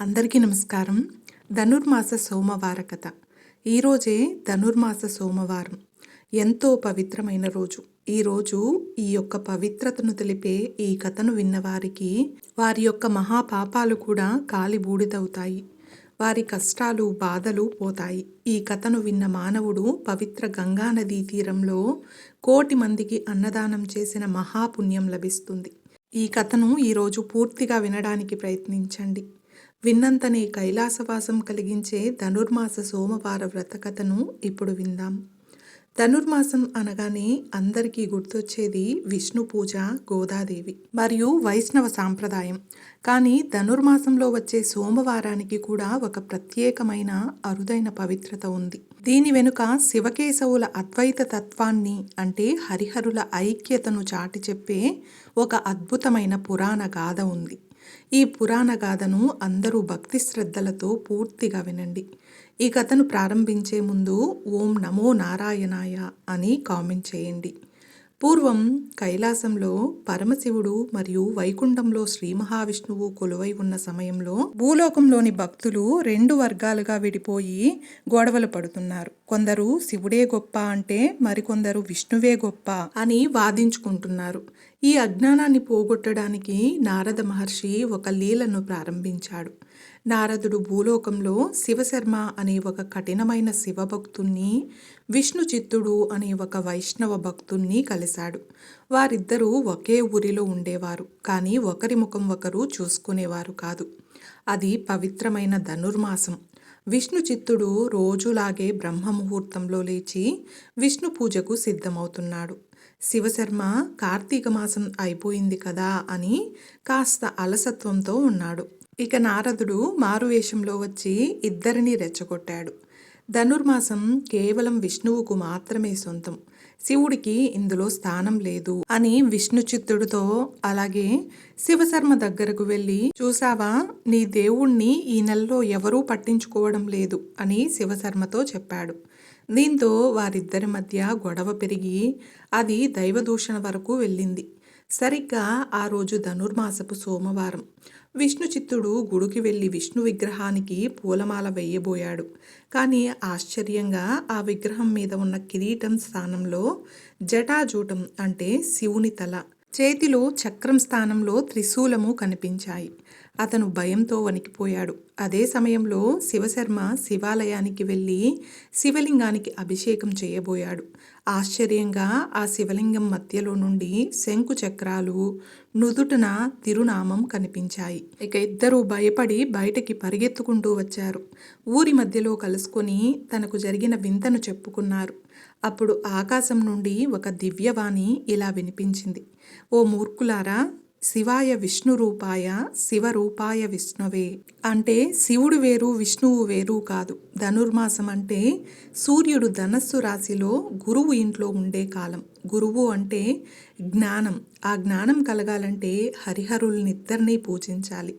అందరికీ నమస్కారం. ధనుర్మాస సోమవార కథ. ఈరోజే ధనుర్మాస సోమవారం. ఎంతో పవిత్రమైన రోజు. ఈరోజు ఈ యొక్క పవిత్రతను తెలిపే ఈ కథను విన్నవారికి వారి యొక్క మహాపాపాలు కూడా కాలి బూడిదవుతాయి. వారి కష్టాలు బాధలు పోతాయి. ఈ కథను విన్న మానవుడు పవిత్ర గంగా నదీ తీరంలో కోటి మందికి అన్నదానం చేసిన మహాపుణ్యం లభిస్తుంది. ఈ కథను ఈరోజు పూర్తిగా వినడానికి ప్రయత్నించండి. విన్నంతనే కైలాసవాసం కలిగించే ధనుర్మాస సోమవార వ్రత కథను ఇప్పుడు విందాం. ధనుర్మాసం అనగానే అందరికీ గుర్తొచ్చేది విష్ణు పూజ గోదాదేవి మరియు వైష్ణవ సాంప్రదాయం. కానీ ధనుర్మాసంలో వచ్చే సోమవారానికి కూడా ఒక ప్రత్యేకమైన అరుదైన పవిత్రత ఉంది. దీని వెనుక శివకేశవుల అద్వైత తత్వాన్ని అంటే హరిహరుల ఐక్యతను చాటి చెప్పే ఒక అద్భుతమైన పురాణ గాథ ఉంది. ఈ పురాణ గాథను అందరూ భక్తి శ్రద్ధలతో పూర్తిగా వినండి. ఈ కథను ప్రారంభించే ముందు ఓం నమో నారాయణాయ అని కామెంట్ చేయండి. పూర్వం కైలాసంలో పరమశివుడు మరియు వైకుంఠంలో శ్రీ మహావిష్ణువు కొలువై ఉన్న సమయంలో భూలోకంలోని భక్తులు రెండు వర్గాలుగా విడిపోయి గొడవలు పడుతున్నారు. కొందరు శివుడే గొప్ప అంటే మరికొందరు విష్ణువే గొప్ప అని వాదించుకుంటున్నారు. ఈ అజ్ఞానాన్ని పోగొట్టడానికి నారద మహర్షి ఒక లీలను ప్రారంభించాడు. నారదుడు భూలోకంలో శివశర్మ అనే ఒక కఠినమైన శివభక్తుణ్ణి విష్ణు చిత్తుడు అనే ఒక వైష్ణవ భక్తుణ్ణి కలిశాడు. వారిద్దరూ ఒకే ఊరిలో ఉండేవారు కానీ ఒకరి ముఖం ఒకరు చూసుకునేవారు కాదు. అది పవిత్రమైన ధనుర్మాసం. విష్ణు చిత్తుడు రోజులాగే బ్రహ్మ ముహూర్తంలో లేచి విష్ణు పూజకు సిద్ధమవుతున్నాడు. శివశర్మ కార్తీక మాసం అయిపోయింది కదా అని కాస్త అలసత్వంతో ఉన్నాడు. ఇక నారదుడు మారువేషంలో వచ్చి ఇద్దరిని రెచ్చగొట్టాడు. ధనుర్మాసం కేవలం విష్ణువుకు మాత్రమే సొంతం. శివుడికి ఇందులో స్థానం లేదు అని విష్ణు చిత్తుడితో అలాగే శివశర్మ దగ్గరకు వెళ్ళి చూసావా నీ దేవుణ్ణి ఈ నెలలో ఎవరూ పట్టించుకోవడం లేదు అని శివశర్మతో చెప్పాడు. దీంతో వారిద్దరి మధ్య గొడవ పెరిగి అది దైవదూషణ వరకు వెళ్ళింది. సరిగ్గా ఆ రోజు ధనుర్మాసపు సోమవారం. విష్ణు చిత్తుడు గుడికి వెళ్ళి విష్ణు విగ్రహానికి పూలమాల వేయబోయాడు. కానీ ఆశ్చర్యంగా ఆ విగ్రహం మీద ఉన్న కిరీటం స్థానంలో జటాజూటం అంటే శివుని తల. చేతిలో చక్రం స్థానంలో త్రిశూలము కనిపించాయి. అతను భయంతో వణికిపోయాడు. అదే సమయంలో శివశర్మ శివాలయానికి వెళ్ళి శివలింగానికి అభిషేకం చేయబోయాడు. ఆశ్చర్యంగా ఆ శివలింగం మధ్యలో నుండి శంకు చక్రాలు నుదుటన తిరునామం కనిపించాయి. ఇక ఇద్దరూ భయపడి బయటకి పరిగెత్తుకుంటూ వచ్చారు. ఊరి మధ్యలో కలుసుకొని తనకు జరిగిన వింతను చెప్పుకున్నారు. అప్పుడు ఆకాశం నుండి ఒక దివ్యవాణి ఇలా వినిపించింది. ఓ మూర్ఖులారా శివాయ విష్ణు రూపాయ శివరూపాయ విష్ణువే. అంటే శివుడు వేరు విష్ణువు వేరు కాదు. ధనుర్మాసం అంటే సూర్యుడు ధనస్సు రాశిలో గురువు ఇంట్లో ఉండే కాలం. గురువు అంటే జ్ఞానం. ఆ జ్ఞానం కలగాలంటే హరిహరులనిద్దరినీ పూజించాలి.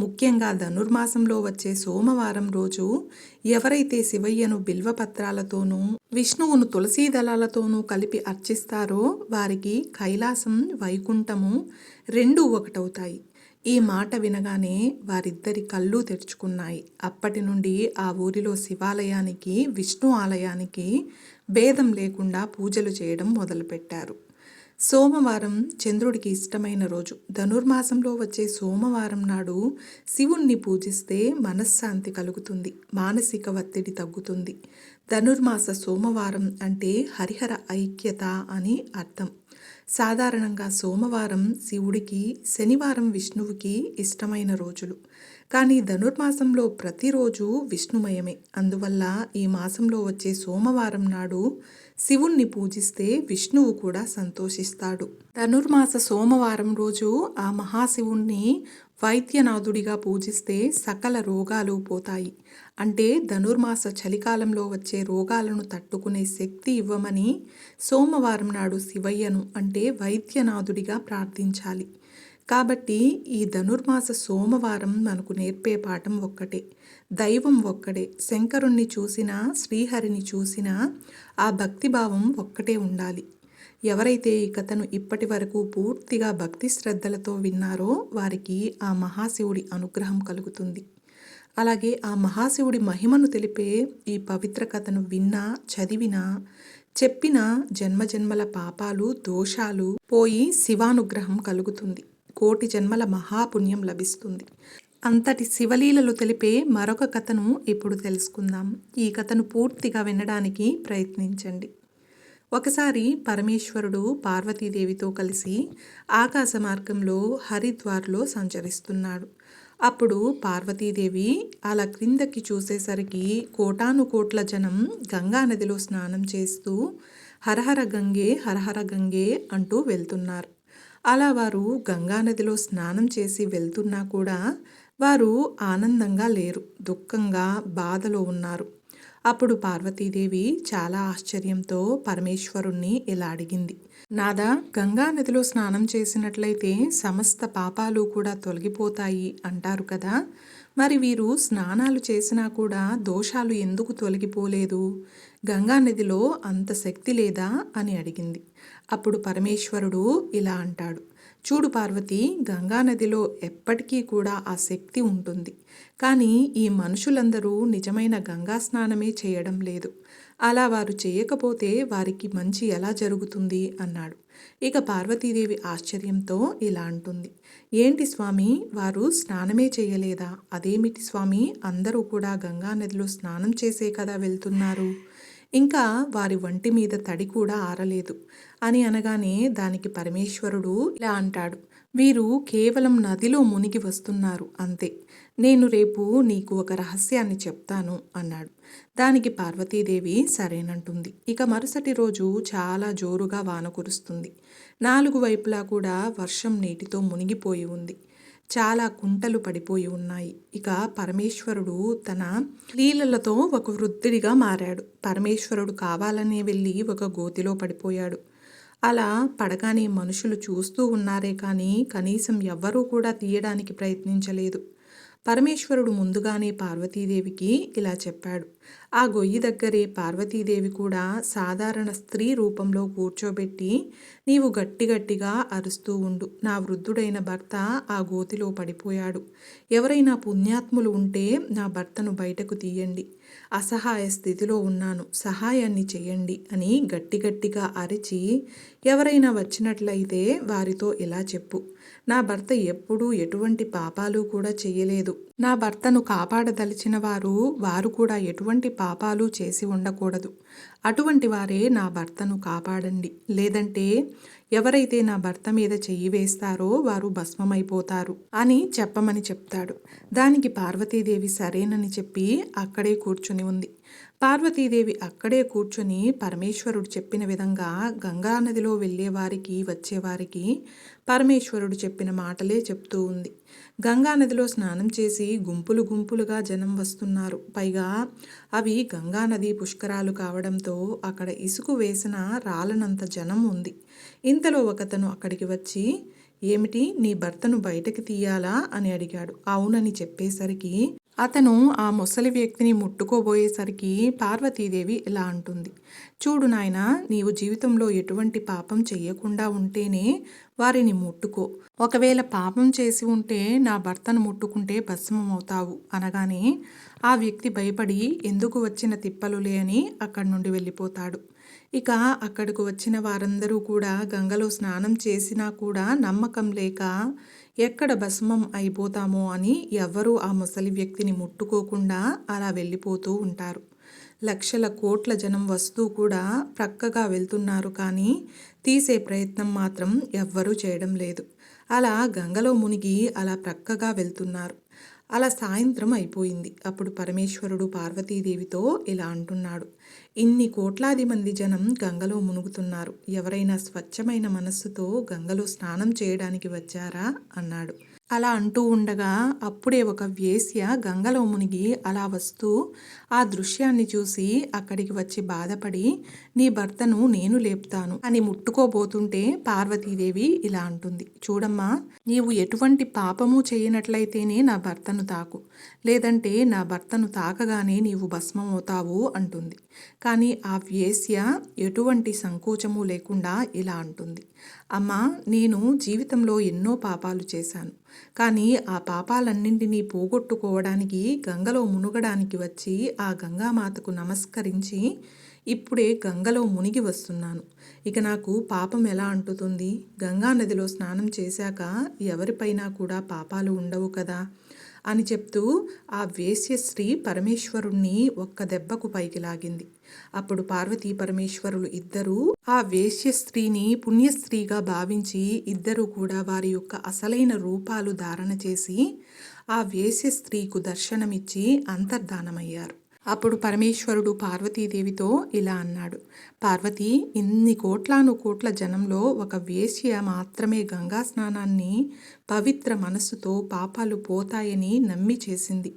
ముఖ్యంగా ధనుర్మాసంలో వచ్చే సోమవారం రోజు ఎవరైతే శివయ్యను బిల్వపత్రాలతోనూ విష్ణువును తులసీ దళాలతోనూ కలిపి అర్చిస్తారో వారికి కైలాసం వైకుంఠము రెండూ ఒకటవుతాయి. ఈ మాట వినగానే వారిద్దరి కళ్ళు తెరుచుకున్నాయి. అప్పటి నుండి ఆ ఊరిలో శివాలయానికి విష్ణు ఆలయానికి భేదం లేకుండా పూజలు చేయడం మొదలుపెట్టారు. సోమవారం చంద్రుడికి ఇష్టమైన రోజు. ధనుర్మాసంలో వచ్చే సోమవారం నాడు శివుణ్ణి పూజిస్తే మనశ్శాంతి కలుగుతుంది. మానసిక ఒత్తిడి తగ్గుతుంది. ధనుర్మాస సోమవారం అంటే హరిహర ఐక్యత అని అర్థం. సాధారణంగా సోమవారం శివుడికి శనివారం విష్ణువుకి ఇష్టమైన రోజులు. కానీ ధనుర్మాసంలో ప్రతిరోజు విష్ణుమయమే. అందువల్ల ఈ మాసంలో వచ్చే సోమవారం నాడు శివుణ్ణి పూజిస్తే విష్ణువు కూడా సంతోషిస్తాడు. ధనుర్మాస సోమవారం రోజు ఆ మహాశివుణ్ణి వైద్యనాథుడిగా పూజిస్తే సకల రోగాలు పోతాయి. అంటే ధనుర్మాస చలికాలంలో వచ్చే రోగాలను తట్టుకునే శక్తి ఇవ్వమని సోమవారం నాడు శివయ్యను అంటే వైద్యనాథుడిగా ప్రార్థించాలి. కాబట్టి ఈ ధనుర్మాస సోమవారం మనకు నేర్పే పాఠం ఒక్కటే. దైవం ఒక్కడే శంకరుణ్ణి చూసినా శ్రీహరిని చూసినా ఆ భక్తిభావం ఒక్కటే ఉండాలి. ఎవరైతే ఈ కథను ఇప్పటి వరకు పూర్తిగా భక్తి శ్రద్ధలతో విన్నారో వారికి ఆ మహాశివుడి అనుగ్రహం కలుగుతుంది. అలాగే ఆ మహాశివుడి మహిమను తెలిపే ఈ పవిత్ర కథను విన్నా చదివినా చెప్పిన జన్మజన్మల పాపాలు దోషాలు పోయి శివానుగ్రహం కలుగుతుంది. కోటి జన్మల మహాపుణ్యం లభిస్తుంది. అంతటి శివలీలలు తెలిపే మరొక కథను ఇప్పుడు తెలుసుకుందాం. ఈ కథను పూర్తిగా వినడానికి ప్రయత్నించండి. ఒకసారి పరమేశ్వరుడు పార్వతీదేవితో కలిసి ఆకాశ మార్గంలో హరిద్వార్లో సంచరిస్తున్నాడు. అప్పుడు పార్వతీదేవి అలా క్రిందకి చూసేసరికి కోటాను కోట్ల జనం గంగా నదిలో స్నానం చేస్తూ హరహర గంగే హరహర గంగే అంటూ వెళ్తున్నారు. అలా వారు గంగా నదిలో స్నానం చేసి వెళ్తున్నా కూడా వారు ఆనందంగా లేరు దుఃఖంగా బాధలో ఉన్నారు. అప్పుడు పార్వతీదేవి చాలా ఆశ్చర్యంతో పరమేశ్వరుణ్ణి ఇలా అడిగింది. నాదా గంగా నదిలో స్నానం చేసినట్లయితే సమస్త పాపాలు కూడా తొలగిపోతాయి అంటారు కదా. మరి వీరు స్నానాలు చేసినా కూడా దోషాలు ఎందుకు తొలగిపోలేదు? గంగా నదిలో అంత శక్తి లేదా? అని అడిగింది. అప్పుడు పరమేశ్వరుడు ఇలా అంటాడు చూడు పార్వతి గంగానదిలో ఎప్పటికీ కూడా ఆ శక్తి ఉంటుంది. కానీ ఈ మనుషులందరూ నిజమైన గంగా స్నానమే చేయడం లేదు. అలా వారు చేయకపోతే వారికి మంచి ఎలా జరుగుతుంది అన్నాడు. ఇక పార్వతీదేవి ఆశ్చర్యంతో ఇలా అంటుంది ఏంటి స్వామి వారు స్నానమే చేయలేదా? అదేమిటి స్వామి అందరూ కూడా గంగా నదిలో స్నానం చేసే కదా వెళ్తున్నారు? ఇంకా వారి వంటి మీద తడి కూడా ఆరలేదు. అని అనగానే దానికి పరమేశ్వరుడు ఇలా అంటాడు వీరు కేవలం నదిలో మునిగి వస్తున్నారు అంతే. నేను రేపు నీకు ఒక రహస్యాన్ని చెప్తాను అన్నాడు. దానికి పార్వతీదేవి సరేనంటుంది. ఇక మరుసటి రోజు చాలా జోరుగా వాన కురుస్తుంది. నాలుగు వైపులా కూడా వర్షం నీటితో మునిగిపోయి ఉంది. చాలా కుంటలు పడిపోయి ఉన్నాయి. ఇక పరమేశ్వరుడు తన లీలలతో ఒక వృద్ధుడిగా మారాడు. పరమేశ్వరుడు కావాలనే వెళ్ళి ఒక గోతిలో పడిపోయాడు. అలా పడగానే మనుషులు చూస్తూ ఉన్నారే కానీ కనీసం ఎవ్వరూ కూడా తీయడానికి ప్రయత్నించలేదు. పరమేశ్వరుడు ముందుగానే పార్వతీదేవికి ఇలా చెప్పాడు. ఆ గొయ్యి దగ్గరే పార్వతీదేవి కూడా సాధారణ స్త్రీ రూపంలో కూర్చోబెట్టి నీవు గట్టి గట్టిగా అరుస్తూ ఉండు. నా వృద్ధుడైన భర్త ఆ గోతిలో పడిపోయాడు. ఎవరైనా పుణ్యాత్ములు ఉంటే నా భర్తను బయటకు తీయండి. అసహాయ స్థితిలో ఉన్నాను. సహాయాన్ని చేయండి అని గట్టి గట్టిగా అరిచి ఎవరైనా వచ్చినట్లయితే వారితో ఇలా చెప్పు. నా భర్త ఎప్పుడూ ఎటువంటి పాపాలు కూడా చేయలేదు నా భర్తను కాపాడదలిచిన వారు వారు కూడా ఎటువంటి పాపాలు చేసి ఉండకూడదు. అటువంటి వారే నా భర్తను కాపాడండి. లేదంటే ఎవరైతే నా భర్త మీద చెయ్యి వేస్తారో వారు భస్మమైపోతారు అని చెప్పమని చెప్తాడు. దానికి పార్వతీదేవి సరేనని చెప్పి అక్కడే కూర్చుని ఉంది. పార్వతీదేవి అక్కడే కూర్చొని పరమేశ్వరుడు చెప్పిన విధంగా గంగా నదిలో వెళ్ళేవారికి వచ్చేవారికి పరమేశ్వరుడు చెప్పిన మాటలే చెప్తూ ఉంది. గంగా నదిలో స్నానం చేసి గుంపులు గుంపులుగా జనం వస్తున్నారు. పైగా అవి గంగా నది పుష్కరాలు కావడంతో అక్కడ ఇసుకు వేసిన రాలనంత జనం ఉంది. ఇంతలో ఒకతను అక్కడికి వచ్చి ఏమిటి నీ భర్తను బయటకి తీయాలా? అని అడిగాడు. అవునని చెప్పేసరికి అతను ఆ ముసలి వ్యక్తిని ముట్టుకోబోయేసరికి పార్వతీదేవి ఇలా అంటుంది. చూడు నాయన నీవు జీవితంలో ఎటువంటి పాపం చెయ్యకుండా ఉంటేనే వారిని ముట్టుకో. ఒకవేళ పాపం చేసి ఉంటే నా భర్తను ముట్టుకుంటే భస్మమవుతావు అనగానే ఆ వ్యక్తి భయపడి ఎందుకు వచ్చిన తిప్పలులే అని అక్కడి నుండి వెళ్ళిపోతాడు. ఇక అక్కడికి వచ్చిన వారందరూ కూడా గంగలో స్నానం చేసినా కూడా నమ్మకం లేక ఎక్కడ భస్మం అయిపోతామో అని ఎవ్వరూ ఆ ముసలి వ్యక్తిని ముట్టుకోకుండా అలా వెళ్ళిపోతూ ఉంటారు. లక్షల కోట్ల జనం వస్తూ కూడా ప్రక్కగా వెళ్తున్నారు కానీ తీసే ప్రయత్నం మాత్రం ఎవ్వరూ చేయడం లేదు. అలా గంగలో మునిగి అలా ప్రక్కగా వెళ్తున్నారు. అలా సాయంత్రం అయిపోయింది. అప్పుడు పరమేశ్వరుడు పార్వతీదేవితో ఇలా అంటున్నాడు. ఇన్ని కోట్లాది మంది జనం గంగలో మునుగుతున్నారు. ఎవరైనా స్వచ్ఛమైన మనస్సుతో గంగలో స్నానం చేయడానికి వచ్చారా? అన్నాడు. అలా అంటూ ఉండగా అప్పుడే ఒక వేశ్య గంగలో మునిగి అలా వస్తూ ఆ దృశ్యాన్ని చూసి అక్కడికి వచ్చి బాధపడి నీ భర్తను నేను లేపుతాను. అని ముట్టుకోబోతుంటే పార్వతీదేవి ఇలా అంటుంది. చూడమ్మా నీవు ఎటువంటి పాపము చేయనట్లయితేనే నా భర్తను తాకు. లేదంటే నా భర్తను తాకగానే నీవు భస్మమవుతావు అంటుంది. కానీ ఆ వేశ్య ఎటువంటి సంకోచము లేకుండా ఇలా అంటుంది. అమ్మా నేను జీవితంలో ఎన్నో పాపాలు చేశాను. కానీ ఆ పాపాలన్నింటినీ పోగొట్టుకోవడానికి గంగలో మునుగడానికి వచ్చి ఆ గంగామాతకు నమస్కరించి ఇప్పుడే గంగలో మునిగి వస్తున్నాను. ఇక నాకు పాపం ఎలా అంటుతుంది? గంగా నదిలో స్నానం చేశాక ఎవరిపైనా కూడా పాపాలు ఉండవు కదా? అని చెప్తూ ఆ వేశ్య స్త్రీ పరమేశ్వరుణ్ణి ఒక్క దెబ్బకు పైకి లాగింది. అప్పుడు పార్వతీ పరమేశ్వరులు ఇద్దరూ ఆ వేశ్య స్త్రీని పుణ్యస్త్రీగా భావించి ఇద్దరూ కూడా వారి యొక్క అసలైన రూపాలు ధారణ చేసి ఆ వేశ్య స్త్రీకు దర్శనమిచ్చి అంతర్ధానమయ్యారు. అప్పుడు పరమేశ్వరుడు పార్వతీదేవితో ఇలా అన్నాడు పార్వతి ఇన్ని కోట్లాను కోట్ల జనంలో ఒక వేశ్య మాత్రమే గంగా స్నానాన్ని పవిత్ర మనస్సుతో పాపాలు పోతాయని నమ్మి చేసింది.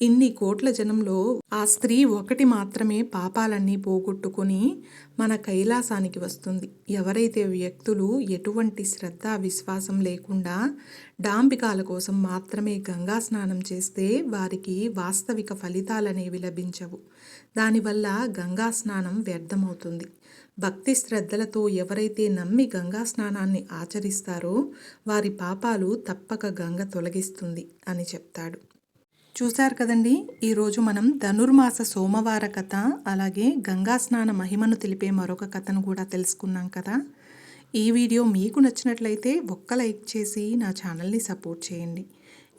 ఇన్ని కోట్ల జనంలో ఆ స్త్రీ ఒకటి మాత్రమే పాపాలన్నీ పోగొట్టుకొని మన కైలాసానికి వస్తుంది. ఎవరైతే వ్యక్తులు ఎటువంటి శ్రద్ధ విశ్వాసం లేకుండా డాంబికాల కోసం మాత్రమే గంగా స్నానం చేస్తే వారికి వాస్తవిక ఫలితాలనేవి లభించవు. దానివల్ల గంగా స్నానం వ్యర్థమవుతుంది. భక్తి శ్రద్ధలతో ఎవరైతే నమ్మి గంగా స్నానాన్ని ఆచరిస్తారో వారి పాపాలు తప్పక గంగ తొలగిస్తుంది అని చెప్తాడు. చూశారు కదండి? ఈరోజు మనం ధనుర్మాస సోమవార కథ అలాగే గంగా స్నాన మహిమను తెలిపే మరొక కథను కూడా తెలుసుకున్నాం కదా. ఈ వీడియో మీకు నచ్చినట్లయితే ఒక్క లైక్ చేసి నా ఛానల్ని సపోర్ట్ చేయండి.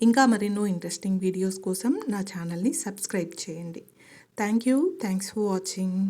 ఇంకా మరెన్నో ఇంట్రెస్టింగ్ వీడియోస్ కోసం నా ఛానల్ని సబ్స్క్రైబ్ చేయండి. Thank you. Thanks for watching.